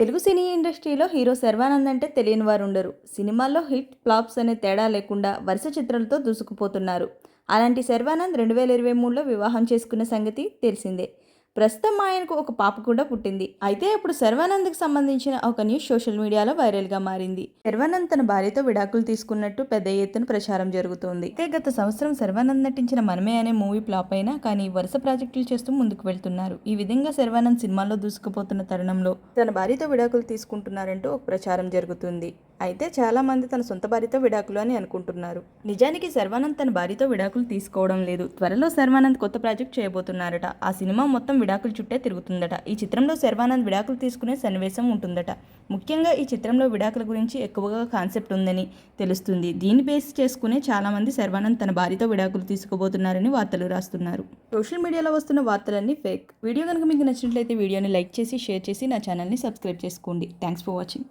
తెలుగు సినీ ఇండస్ట్రీలో హీరో శర్వానంద్ అంటే తెలియని వారు ఉండరు సినిమాల్లో హిట్ ఫ్లాప్స్ అనే తేడా లేకుండా వరుస చిత్రాలతో దూసుకుపోతున్నారు. అలాంటి శర్వానంద్ రెండు వేల ఇరవై మూడులో వివాహం చేసుకున్న సంగతి తెలిసిందే. ప్రస్తుతం ఆయనకు ఒక పాప కూడా పుట్టింది. అయితే ఇప్పుడు శర్వానంద్కి సంబంధించిన ఒక న్యూస్ సోషల్ మీడియాలో వైరల్గా మారింది. శర్వానంద్ తన భార్యతో విడాకులు తీసుకున్నట్టు పెద్ద ఎత్తున ప్రచారం జరుగుతోంది. అయితే గత సంవత్సరం శర్వానంద్ నటించిన మనమే అనే మూవీ ఫ్లాప్ అయినా కానీ వరుస ప్రాజెక్టులు చేస్తూ ముందుకు వెళ్తున్నారు. ఈ విధంగా శర్వానంద్ సినిమాల్లో దూసుకుపోతున్న తరుణంలో తన భార్యతో విడాకులు తీసుకుంటున్నారంటూ ఒక ప్రచారం జరుగుతుంది. అయితే చాలా మంది తన సొంత భార్యతో విడాకులు అని అనుకుంటున్నారు. నిజానికి శర్వానంద్ తన భార్యతో విడాకులు తీసుకోవడం లేదు. త్వరలో శర్వానంద్ కొత్త ప్రాజెక్ట్ చేయబోతున్నారట. ఆ సినిమా మొత్తం విడాకుల చుట్టే తిరుగుతుందట. ఈ చిత్రంలో శర్వానంద్ విడాకులు తీసుకునే సన్నివేశం ఉంటుందట. ముఖ్యంగా ఈ చిత్రంలో విడాకుల గురించి ఎక్కువగా కాన్సెప్ట్ ఉందని తెలుస్తుంది. దీన్ని బేస్ చేసుకునే చాలా మంది శర్వానంద్ తన భార్యతో విడాకులు తీసుకోబోతున్నారని వార్తలు రాస్తున్నారు. సోషల్ మీడియాలో వస్తున్న వార్తలన్నీ ఫేక్. వీడియో కనుక మీకు నచ్చినట్లయితే వీడియోని లైక్ చేసి షేర్ చేసి నా ఛానల్ని సబ్స్క్రైబ్ చేసుకోండి. Thanks for watching.